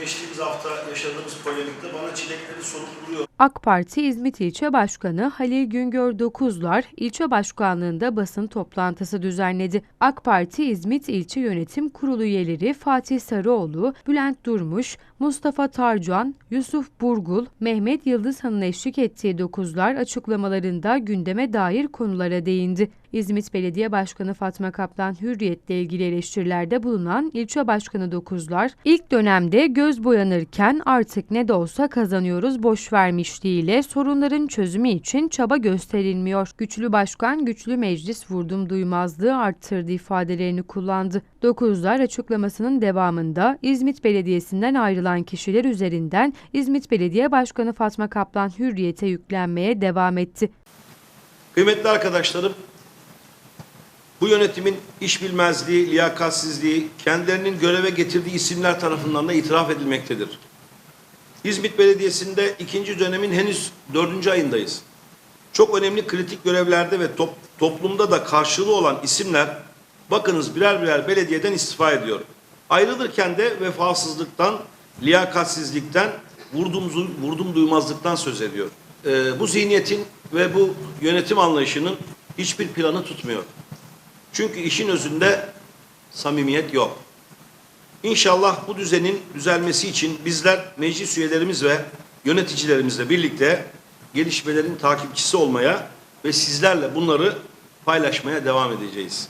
geçtiğimiz hafta yaşadığımız polemikte bana çilekleri sorup duruyor. AK Parti İzmit İlçe Başkanı Halil Güngör Dokuzlar ilçe başkanlığında basın toplantısı düzenledi. AK Parti İzmit İlçe Yönetim Kurulu üyeleri Fatih Sarıoğlu, Bülent Durmuş, Mustafa Tarcan, Yusuf Burgul, Mehmet Yıldızhan'ın eşlik ettiği Dokuzlar açıklamalarında gündeme dair konulara değindi. İzmit Belediye Başkanı Fatma Kaplan Hürriyet'le ilgili eleştirilerde bulunan ilçe başkanı Dokuzlar, ilk dönemde göz boyanırken artık ne de olsa kazanıyoruz boş vermişliğiyle sorunların çözümü için çaba gösterilmiyor. Güçlü başkan güçlü meclis vurdum duymazlığı arttırdı ifadelerini kullandı. Dokuzlar açıklamasının devamında İzmit Belediyesi'nden ayrılan kişiler üzerinden İzmit Belediye Başkanı Fatma Kaplan Hürriyet'e yüklenmeye devam etti. Kıymetli arkadaşlarım, bu yönetimin iş bilmezliği, liyakatsizliği, kendilerinin göreve getirdiği isimler tarafından da itiraf edilmektedir. İzmit Belediyesi'nde ikinci dönemin henüz dördüncü ayındayız. Çok önemli kritik görevlerde ve top- toplumda da karşılığı olan isimler bakınız birer birer belediyeden istifa ediyor. Ayrılırken de vefasızlıktan, liyakatsizlikten, vurdum, vurdum duymazlıktan söz ediyor. Ee, bu zihniyetin ve bu yönetim anlayışının hiçbir planı tutmuyor. Çünkü işin özünde samimiyet yok. İnşallah bu düzenin düzelmesi için bizler meclis üyelerimiz ve yöneticilerimizle birlikte gelişmelerin takipçisi olmaya ve sizlerle bunları paylaşmaya devam edeceğiz.